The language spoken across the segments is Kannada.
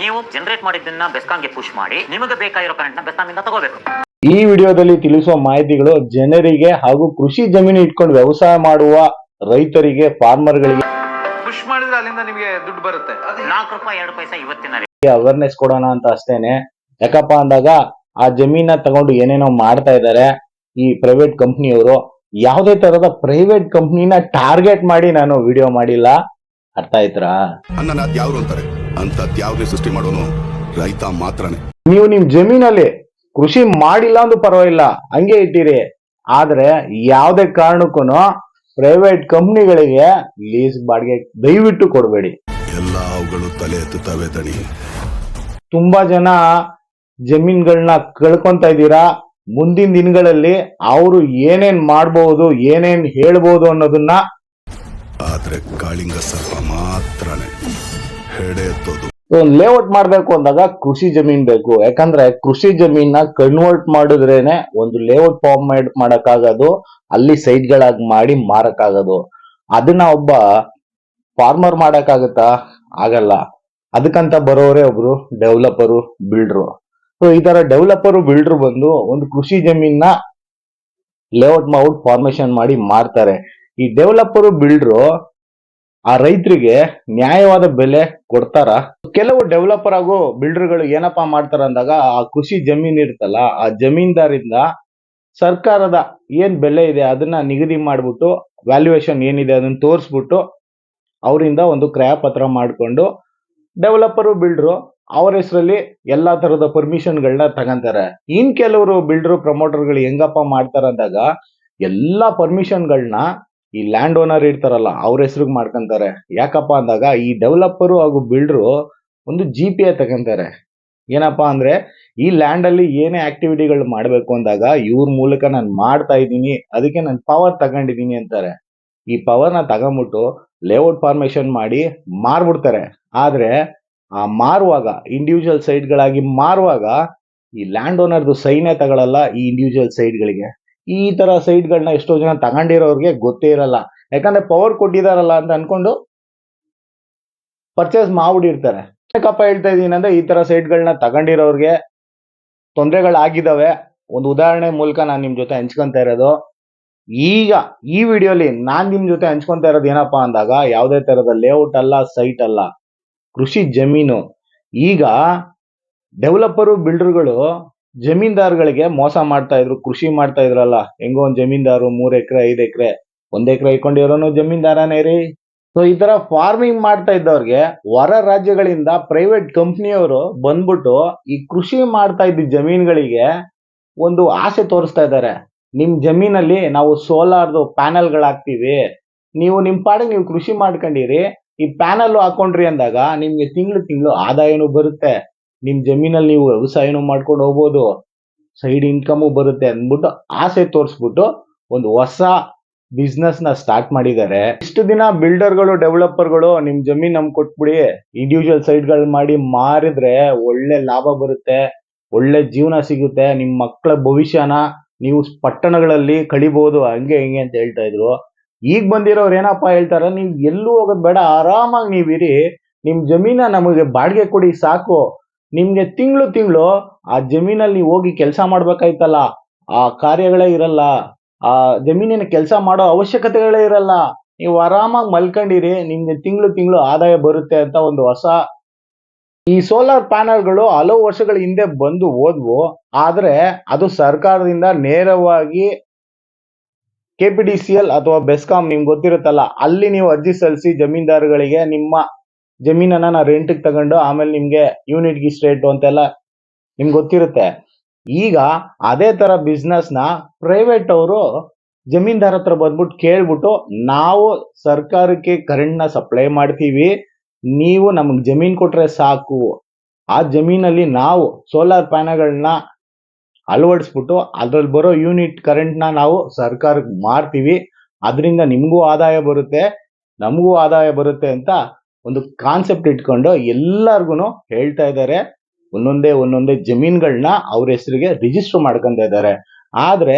ನೀವು ಜನರೇಟ್ ಮಾಡಿದ್ದನ್ನ ಬೆಸ್ಕಾಂಗೆ ಪುಷ್ ಮಾಡಿ ನಿಮಗೆ ಬೇಕಾಗಿರೋ ಕರೆಂಟ್ನ ಬೆಸ್ಕಾಮಿಂದ ತಗೋಬೇಕು. ಈ ವಿಡಿಯೋದಲ್ಲಿ ತಿಳಿಸುವ ಮಾಹಿತಿಗಳು ಜನರಿಗೆ ಹಾಗೂ ಕೃಷಿ ಜಮೀನು ಇಟ್ಕೊಂಡು ವ್ಯವಸಾಯ ಮಾಡುವ ರೈತರಿಗೆ ಫಾರ್ಮರ್ಗಳಿಗೆ ಪುಷ್ ಮಾಡಿದ್ರೆ ಅಲ್ಲಿಂದ ನಿಮಗೆ ದುಡ್ಡು ಬರುತ್ತೆ. ನಾಲ್ಕು ರೂಪಾಯಿ ಎರಡು ಪೈಸೆ ಇವತ್ತಿನ ಅವೇರ್ನೆಸ್ ಕೊಡೋಣ ಅಂತ ಅಷ್ಟೇನೆ. ಯಾಕಪ್ಪ ಅಂದಾಗ ಆ ಜಮೀನ ತಗೊಂಡು ಏನೇನೋ ಮಾಡ್ತಾ ಇದ್ದಾರೆ ಈ ಪ್ರೈವೇಟ್ ಕಂಪ್ನಿಯವರು ಯಾವುದೇ ತರದ ಪ್ರೈವೇಟ್ ಕಂಪ್ನಿನ ಟಾರ್ಗೆಟ್ ಮಾಡಿ ನಾನು ವಿಡಿಯೋ ಮಾಡಿಲ್ಲ. ಅರ್ಥ ಆಯ್ತಾ ಅಣ್ಣ ಯಾವ್ರು ಅಂತಾರೆ? ಅಂತ ದ್ಯಾವ್ರೇ ಸೃಷ್ಟಿ ಮಾಡೋನು ರೈತ ಮಾತ್ರನೇ. ನೀವು ನಿಮ್ ಜಮೀನಲ್ಲಿ ಕೃಷಿ ಮಾಡಿಲ್ಲ ಅಂದ್ರೂ ಪರವಾಗಿಲ್ಲ ಹಂಗೆ ಇಟ್ಟಿರಿ. ಆದ್ರೆ ಯಾವುದೇ ಕಾರಣಕ್ಕೂ ಪ್ರೈವೇಟ್ ಕಂಪ್ನಿಗಳಿಗೆ ಲೀಸ್ ಬಾಡಿಗೆ ದಯವಿಟ್ಟು ಕೊಡಬೇಡಿ. ಎಲ್ಲ ಅವುಗಳು ತಲೆ ಎತ್ತುತ್ತವೆ ತಡಿ. ತುಂಬಾ ಜನ ಜಮೀನ್ಗಳನ್ನ ಕಳ್ಕೊಂತ ಇದ್ದೀರಾ? ಮುಂದಿನ ದಿನಗಳಲ್ಲಿ ಅವರು ಏನೇನ್ ಮಾಡಬಹುದು ಏನೇನ್ ಹೇಳ್ಬೋದು ಅನ್ನೋದನ್ನ ಆದ್ರೆ ಕಾಳಿಂಗ ಸರ್ಪ ಮಾತ್ರನೇ. ಲೇಔಟ್ ಮಾಡ್ಬೇಕು ಅಂದಾಗ ಕೃಷಿ ಜಮೀನ್ ಬೇಕು. ಯಾಕಂದ್ರೆ ಕೃಷಿ ಜಮೀನ ಕನ್ವರ್ಟ್ ಮಾಡಿದ್ರೇನೆ ಒಂದು ಲೇಔಟ್ ಫಾರ್ಮ್ ಮಾಡಕ್ಕಾಗೋದು, ಅಲ್ಲಿ ಸೈಟ್ಗಳಾಗಿ ಮಾಡಿ ಮಾರಕ್ಕಾಗೋದು. ಅದನ್ನ ಒಬ್ಬ ಫಾರ್ಮರ್ ಮಾಡಕ್ಕಾಗತ್ತಾ? ಆಗಲ್ಲ. ಅದಕ್ಕಂತ ಬರೋರೇ ಒಬ್ರು ಡೆವಲಪರು ಬಿಲ್ಡ್ರು ಸೊ ಈ ತರ ಡೆವಲಪರು ಬಿಲ್ಡ್ರು ಬಂದು ಒಂದು ಕೃಷಿ ಜಮೀನ ಲೇಔಟ್ ಮಾಡ್ಬಿಟ್ಟು ಫಾರ್ಮೇಶನ್ ಮಾಡಿ ಮಾರ್ತಾರೆ. ಈ ಡೆವಲಪರು ಬಿಲ್ಡ್ರು ಆ ರೈತರಿಗೆ ನ್ಯಾಯವಾದ ಬೆಲೆ ಕೊಡ್ತಾರ? ಕೆಲವು ಡೆವಲಪರ್ ಆಗೋ ಬಿಲ್ಡರ್ಗಳು ಏನಪ್ಪಾ ಮಾಡ್ತಾರ ಅಂದಾಗ ಆ ಕೃಷಿ ಜಮೀನ್ ಇರ್ತಲ್ಲ ಆ ಜಮೀನ್ದಾರಿಂದ ಸರ್ಕಾರದ ಏನ್ ಬೆಲೆ ಇದೆ ಅದನ್ನ ನಿಗದಿ ಮಾಡ್ಬಿಟ್ಟು ವ್ಯಾಲ್ಯೂಯೇಷನ್ ಏನಿದೆ ಅದನ್ನ ತೋರಿಸ್ಬಿಟ್ಟು ಅವರಿಂದ ಒಂದು ಕ್ರಯ ಪತ್ರ ಮಾಡಿಕೊಂಡು ಡೆವಲಪರು ಬಿಲ್ಡ್ರು ಅವ್ರ ಹೆಸರಲ್ಲಿ ಎಲ್ಲಾ ತರದ ಪರ್ಮಿಷನ್ಗಳನ್ನ ತಗೊಂತಾರೆ. ಇನ್ ಕೆಲವರು ಬಿಲ್ಡರ್ ಪ್ರಮೋಟರ್ಗಳು ಹೆಂಗಪ್ಪ ಮಾಡ್ತಾರ ಅಂದಾಗ ಎಲ್ಲಾ ಪರ್ಮಿಷನ್ಗಳನ್ನ ಈ ಲ್ಯಾಂಡ್ ಓನರ್ ಇರ್ತಾರಲ್ಲ, ಅವ್ರ ಹೆಸರಿಗೆ ಮಾಡ್ಕೊಂತಾರೆ. ಯಾಕಪ್ಪ ಅಂದಾಗ ಈ ಡೆವಲಪರು ಹಾಗೂ ಬಿಲ್ಡ್ರು ಒಂದು ಜಿ ಪಿ ಎ ತಗೊಂತಾರೆ. ಏನಪ್ಪಾ ಅಂದ್ರೆ, ಈ ಲ್ಯಾಂಡ್ ಅಲ್ಲಿ ಏನೇ ಆಕ್ಟಿವಿಟಿಗಳು ಮಾಡಬೇಕು ಅಂದಾಗ ಇವ್ರ ಮೂಲಕ ನಾನು ಮಾಡ್ತಾ ಇದ್ದೀನಿ, ಅದಕ್ಕೆ ನಾನು ಪವರ್ ತಗೊಂಡಿದ್ದೀನಿ ಅಂತಾರೆ. ಈ ಪವರ್ನ ತಗೊಂಬಿಟ್ಟು ಲೇಔಟ್ ಫಾರ್ಮೇಶನ್ ಮಾಡಿ ಮಾರ್ಬಿಡ್ತಾರೆ. ಆದ್ರೆ, ಆ ಮಾರುವಾಗ ಇಂಡಿವಿಜುವಲ್ ಸೈಟ್ಗಳಾಗಿ ಮಾರುವಾಗ ಈ ಲ್ಯಾಂಡ್ ಓನರ್ದು ಸೈನೇ ತಗೊಳಲ್ಲ ಈ ಇಂಡಿವಿಜುವಲ್ ಸೈಟ್ಗಳಿಗೆ ಈ ತರ ಸೈಟ್ಗಳನ್ನ ಎಷ್ಟೋ ಜನ ತಗೊಂಡಿರೋರಿಗೆ ಗೊತ್ತೇ ಇರಲ್ಲ. ಯಾಕಂದ್ರೆ ಪವರ್ ಕೊಟ್ಟಿದಾರಲ್ಲ ಅಂತ ಅನ್ಕೊಂಡು ಪರ್ಚೇಸ್ ಮಾಡ್ಬಿಟ್ಟಿರ್ತಾರೆ. ಯಾಕಪ್ಪ ಹೇಳ್ತಾ ಇದೀನಿ ಅಂದ್ರೆ ಈ ತರ ಸೈಟ್ಗಳನ್ನ ತಗೊಂಡಿರೋರಿಗೆ ತೊಂದರೆಗಳಾಗಿದ್ದಾವೆ ಒಂದು ಉದಾಹರಣೆ ಮೂಲಕ ನಾನು ನಿಮ್ ಜೊತೆ ಹಂಚ್ಕೊಂತ ಇರೋದು. ಈಗ ಈ ವಿಡಿಯೋಲಿ ನಾನ್ ನಿಮ್ ಜೊತೆ ಹಂಚ್ಕೊಂತ ಇರೋದು ಏನಪ್ಪಾ ಅಂದಾಗ ಯಾವುದೇ ತರದ ಲೇಔಟ್ ಅಲ್ಲ ಸೈಟ್ ಅಲ್ಲ, ಕೃಷಿ ಜಮೀನು. ಈಗ ಡೆವಲಪರು ಬಿಲ್ಡರ್ಗಳು ಜಮೀನ್ದಾರ್ಗಳಿಗೆ ಮೋಸ ಮಾಡ್ತಾ ಇದ್ರು, ಕೃಷಿ ಮಾಡ್ತಾ ಇದ್ರಲ್ಲ, ಹೆಂಗೋ ಒಂದ್ ಜಮೀನ್ದಾರು ಮೂರ್ ಎಕರೆ, ಐದ್ ಎಕರೆ, ಒಂದ್ ಎಕರೆ ಇಟ್ಕೊಂಡಿರೋನು ಜಮೀನ್ದಾರನೇ ರೀ. ಸೊ ಈ ತರ ಫಾರ್ಮಿಂಗ್ ಮಾಡ್ತಾ ಇದ್ದವ್ರಿಗೆ ಹೊರ ರಾಜ್ಯಗಳಿಂದ ಪ್ರೈವೇಟ್ ಕಂಪ್ನಿಯವರು ಬಂದ್ಬಿಟ್ಟು ಈ ಕೃಷಿ ಮಾಡ್ತಾ ಇದ್ದ ಜಮೀನ್ಗಳಿಗೆ ಒಂದು ಆಸೆ ತೋರಿಸ್ತಾ ಇದ್ದಾರೆ. ನಿಮ್ ಜಮೀನಲ್ಲಿ ನಾವು ಸೋಲಾರ್ದು ಪ್ಯಾನೆಲ್ಗಳು ಹಾಕ್ತಿವಿ ನೀವು ನಿಮ್ ಪಾಡಿಗೆ ನೀವು ಕೃಷಿ ಮಾಡ್ಕೊಂಡಿರಿ. ಈ ಪ್ಯಾನಲ್ ಹಾಕೊಂಡ್ರಿ ಅಂದಾಗ ನಿಮ್ಗೆ ತಿಂಗಳು ತಿಂಗಳು ಆದಾಯನೂ ಬರುತ್ತೆ. ನಿಮ್ ಜಮೀನಲ್ಲಿ ನೀವು ವ್ಯವಸಾಯನೂ ಮಾಡ್ಕೊಂಡು ಹೋಗ್ಬೋದು. ಸೈಡ್ ಇನ್ಕಮು ಬರುತ್ತೆ ಅಂದ್ಬಿಟ್ಟು ಆಸೆ ತೋರಿಸ್ಬಿಟ್ಟು ಒಂದು ಹೊಸ ಬಿಸ್ನೆಸ್ನ ಸ್ಟಾರ್ಟ್ ಮಾಡಿದ್ದಾರೆ. ಇಷ್ಟು ದಿನ ಬಿಲ್ಡರ್ಗಳು ಡೆವಲಪರ್ಗಳು ನಿಮ್ ಜಮೀನ್ ನಮ್ ಕೊಟ್ಬಿಡಿ. ಇಂಡಿವಿಜುವಲ್ ಸೈಟ್ಗಳು ಮಾಡಿ ಮಾರಿದ್ರೆ ಒಳ್ಳೆ ಲಾಭ ಬರುತ್ತೆ, ಒಳ್ಳೆ ಜೀವನ ಸಿಗುತ್ತೆ. ನಿಮ್ ಮಕ್ಕಳ ಭವಿಷ್ಯನ ನೀವು ಪಟ್ಟಣಗಳಲ್ಲಿ ಕಳಿಬಹುದು ಹಂಗೆ ಹಿಂಗೆ ಅಂತ ಹೇಳ್ತಾ ಇದ್ರು. ಈಗ ಬಂದಿರೋರು ಏನಪ್ಪಾ ಹೇಳ್ತಾರೆ? ನೀವು ಎಲ್ಲೂ ಹೋಗೋದ್ ಬೇಡ. ಆರಾಮಾಗಿ ನೀವಿರಿ. ನಿಮ್ ಜಮೀನ ನಮಗೆ ಬಾಡಿಗೆ ಕೊಡಿ ಸಾಕು. ನಿಮ್ಗೆ ತಿಂಗಳು ತಿಂಗಳು ಆ ಜಮೀನಲ್ಲಿ ಹೋಗಿ ಕೆಲಸ ಮಾಡ್ಬೇಕಾಯ್ತಲ್ಲ, ಆ ಕಾರ್ಯಗಳೇ ಇರಲ್ಲ, ಆ ಜಮೀನಿನ ಕೆಲಸ ಮಾಡೋ ಅವಶ್ಯಕತೆಗಳೇ ಇರಲ್ಲ, ನೀವು ಆರಾಮಾಗಿ ಮಲ್ಕೊಂಡಿರಿ, ನಿಮ್ಗೆ ತಿಂಗಳು ತಿಂಗಳು ಆದಾಯ ಬರುತ್ತೆ ಅಂತ ಒಂದು ಹೊಸ ಈ ಸೋಲಾರ್ ಪ್ಯಾನಲ್ಗಳು ಹಲವು ವರ್ಷಗಳ ಹಿಂದೆ ಬಂದು ಹೋದ್ವು, ಆದ್ರೆ ಅದು ಸರ್ಕಾರದಿಂದ ನೇರವಾಗಿ ಕೆ ಅಥವಾ ಬೆಸ್ಕಾಂ ನಿಮ್ಗೆ ಗೊತ್ತಿರುತ್ತಲ್ಲ, ಅಲ್ಲಿ ನೀವು ಅರ್ಜಿ ಸಲ್ಲಿಸಿ ಜಮೀನ್ದಾರುಗಳಿಗೆ ನಿಮ್ಮ ಜಮೀನನ್ನ ನಾ ರೆಂಟ್ಗೆ ತಗೊಂಡು ಆಮೇಲೆ ನಿಮ್ಗೆ ಯೂನಿಟ್ ಗಿಸ್ಟ್ ಅಂತೆಲ್ಲ ನಿಮ್ಗೆ ಗೊತ್ತಿರುತ್ತೆ. ಈಗ ಅದೇ ತರ ಬಿಸ್ನೆಸ್ನ ಪ್ರೈವೇಟ್ ಅವರು ಜಮೀನ್ದಾರ ಹತ್ರ ಬಂದ್ಬಿಟ್ಟು ಕೇಳ್ಬಿಟ್ಟು ನಾವು ಸರ್ಕಾರಕ್ಕೆ ಕರೆಂಟ್ನ ಸಪ್ಲೈ ಮಾಡ್ತೀವಿ, ನೀವು ನಮಗೆ ಜಮೀನ್ ಕೊಟ್ರೆ ಸಾಕು. ಆ ಜಮೀನಲ್ಲಿ ನಾವು ಸೋಲಾರ್ ಪ್ಯಾನಲ್ಗಳನ್ನ ಅಳವಡಿಸ್ಬಿಟ್ಟು ಅದ್ರಲ್ಲಿ ಬರೋ ಯೂನಿಟ್ ಕರೆಂಟ್ನ ನಾವು ಸರ್ಕಾರಕ್ಕೆ ಮಾರ್ತೀವಿ. ಅದರಿಂದ ನಿಮಗೂ ಆದಾಯ ಬರುತ್ತೆ, ನಮಗೂ ಆದಾಯ ಬರುತ್ತೆ ಅಂತ ಒಂದು ಕಾನ್ಸೆಪ್ಟ್ ಇಟ್ಕೊಂಡು ಎಲ್ಲರಿಗೂ ಹೇಳ್ತಾ ಇದ್ದಾರೆ ಒಂದೊಂದೇ ಒಂದೊಂದೇ ಜಮೀನುಗಳನ್ನ ಅವ್ರ ಹೆಸರಿಗೆ ರಿಜಿಸ್ಟರ್ ಮಾಡ್ಕೊಂತ ಇದ್ದಾರೆ ಆದ್ರೆ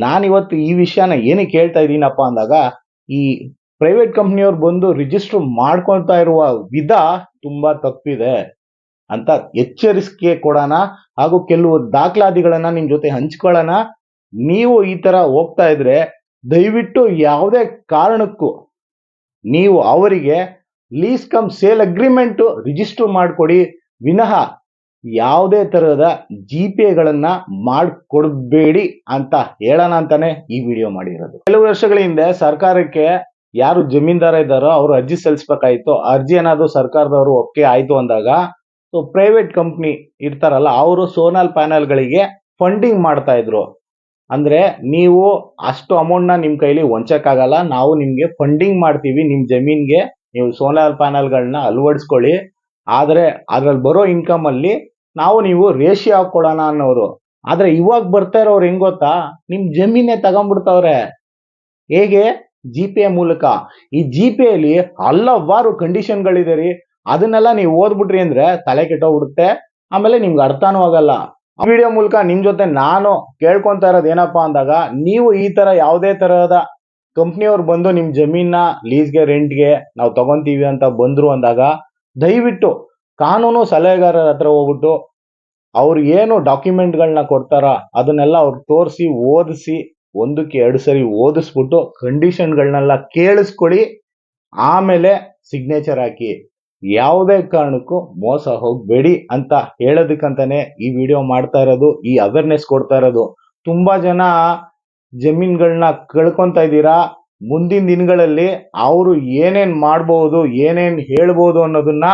ನಾನಿವತ್ತು ಈ ವಿಷಯನ ಏನಕ್ಕೆ ಹೇಳ್ತಾ ಇದ್ದೀನಪ್ಪ ಅಂದಾಗ, ಈ ಪ್ರೈವೇಟ್ ಕಂಪ್ನಿಯವ್ರು ಬಂದು ರಿಜಿಸ್ಟರ್ ಮಾಡ್ಕೊಳ್ತಾ ಇರುವ ವಿಧ ತುಂಬಾ ತಪ್ಪಿದೆ. ಅಂತ ಎಚ್ಚರಿಕೆ ಕೊಡೋಣ ಹಾಗೂ ಕೆಲವು ದಾಖಲಾತಿಗಳನ್ನ ನಿಮ್ ಜೊತೆ ಹಂಚ್ಕೊಳ್ಳೋಣ. ನೀವು ಈ ತರ ಹೋಗ್ತಾ ಇದ್ರೆ ದಯವಿಟ್ಟು ಯಾವುದೇ ಕಾರಣಕ್ಕೂ ನೀವು ಅವರಿಗೆ lease cum sale agreement register ಮಾಡಿಕೊಡಿ. ವಿನಃ ಯಾವುದೇ ತರಹದ ಜಿ ಪೇಗಳನ್ನು ಮಾಡ್ಕೊಡ್ಬೇಡಿ ಅಂತ ಹೇಳೋಣ ಅಂತಾನೆ ಈ ವಿಡಿಯೋ ಮಾಡಿರೋದು. ಕೆಲವು ವರ್ಷಗಳ ಹಿಂದೆ ಸರ್ಕಾರಕ್ಕೆ ಯಾರು ಜಮೀನ್ದಾರ ಇದ್ದಾರೋ ಅವರು ಅರ್ಜಿ ಸಲ್ಲಿಸ್ಬೇಕಾಯ್ತು. ಅರ್ಜಿ ಏನಾದರೂ ಸರ್ಕಾರದವರು ಒಪ್ಪಿಗೆ ಆಯಿತು ಅಂದಾಗ ಸೊ ಪ್ರೈವೇಟ್ ಕಂಪ್ನಿ ಇರ್ತಾರಲ್ಲ, ಅವರು ಸೋನಾಲ್ ಪ್ಯಾನಲ್ಗಳಿಗೆ ಫಂಡಿಂಗ್ ಮಾಡ್ತಾ ಇದ್ರು. ಅಂದ್ರೆ ನೀವು ಅಷ್ಟು ಅಮೌಂಟ್ನ ನಿಮ್ಮ ನಿಮ್ ಕೈಲಿ ಹೊಂಚಕ್ಕಾಗಲ್ಲ ನಾವು ನಿಮಗೆ ಫಂಡಿಂಗ್ ಮಾಡ್ತೀವಿ ನಿಮ್ಮ ಜಮೀನ್ಗೆ ನೀವು ಸೋಲಾರ್ ಪ್ಯಾನಲ್ಗಳನ್ನ ಅಳವಡಿಸ್ಕೊಳ್ಳಿ. ಆದರೆ ಅದ್ರಲ್ಲಿ ಬರೋ ಇನ್ಕಮ್ ಅಲ್ಲಿ ನಾವು ನೀವು ರೇಷಿ ಹಾಕ್ಕೊಡೋಣ ಅನ್ನೋರು. ಆದರೆ ಇವಾಗ ಬರ್ತಾ ಇರೋರು ಹೆಂಗ್ ಗೊತ್ತಾ? ನಿಮ್ಮ ಜಮೀನೇ ತಗೊಂಡ್ಬಿಡ್ತಾವ್ರೆ. ಹೇಗೆ? ಜಿ ಪಿ ಎ ಮೂಲಕ. ಈ ಜಿ ಪಿ ಅಲ್ಲಿ ಹಲವಾರು ಕಂಡೀಷನ್ಗಳಿದೆ ರೀ. ಅದನ್ನೆಲ್ಲ ನೀವು ಓದ್ಬಿಟ್ರಿ ಅಂದ್ರೆ ತಲೆ ಕೆಟ್ಟೋಗ್ಬಿಡುತ್ತೆ. ಆಮೇಲೆ ನಿಮ್ಗೆ ಅರ್ಥನೂ ಆಗಲ್ಲ. ವಿಡಿಯೋ ಮೂಲಕ ನಿಮ್ ಜೊತೆ ನಾನು ಕೇಳ್ಕೊಂತ ಇರೋದು ಏನಪ್ಪ ಅಂದಾಗ, ನೀವು ಈ ತರ ಯಾವುದೇ ತರಹದ ಕಂಪ್ನಿಯವ್ರು ಬಂದು ನಿಮ್ ಜಮೀನ ಲೀಸ್ಗೆ ರೆಂಟ್ಗೆ ನಾವು ತಗೊಂತೀವಿ ಅಂತ ಬಂದ್ರು ಅಂದಾಗ ದಯವಿಟ್ಟು ಕಾನೂನು ಸಲಹೆಗಾರರ ಹತ್ರ ಹೋಗ್ಬಿಟ್ಟು ಅವ್ರು ಏನು ಡಾಕ್ಯುಮೆಂಟ್ಗಳನ್ನ ಕೊಡ್ತಾರ ಅದನ್ನೆಲ್ಲ ಅವ್ರು ತೋರಿಸಿ, ಓದಿಸಿ, ಒಂದಕ್ಕೆ ಎರಡು ಸರಿ ಓದಿಸ್ಬಿಟ್ಟು ಕಂಡೀಷನ್ಗಳನ್ನೆಲ್ಲ ಕೇಳಿಸ್ಕೊಳ್ಳಿ, ಆಮೇಲೆ ಸಿಗ್ನೇಚರ್ ಹಾಕಿ. ಯಾವುದೇ ಕಾರಣಕ್ಕೂ ಮೋಸ ಹೋಗ್ಬೇಡಿ ಅಂತ ಹೇಳೋದಕ್ಕಂತಾನೆ ಈ ವಿಡಿಯೋ ಮಾಡ್ತಾ ಇರೋದು, ಈ ಅವೇರ್ನೆಸ್ ಕೊಡ್ತಾ ಇರೋದು. ತುಂಬಾ ಜನ ಜಮೀನ್ಗಳನ್ನ ಕಳ್ಕೊತಾ ಇದ್ದೀರಾ? ಮುಂದಿನ ದಿನಗಳಲ್ಲಿ ಅವರು ಏನೇನು ಮಾಡ್ಬೋದು ಏನೇನು ಹೇಳ್ಬೋದು ಅನ್ನೋದನ್ನ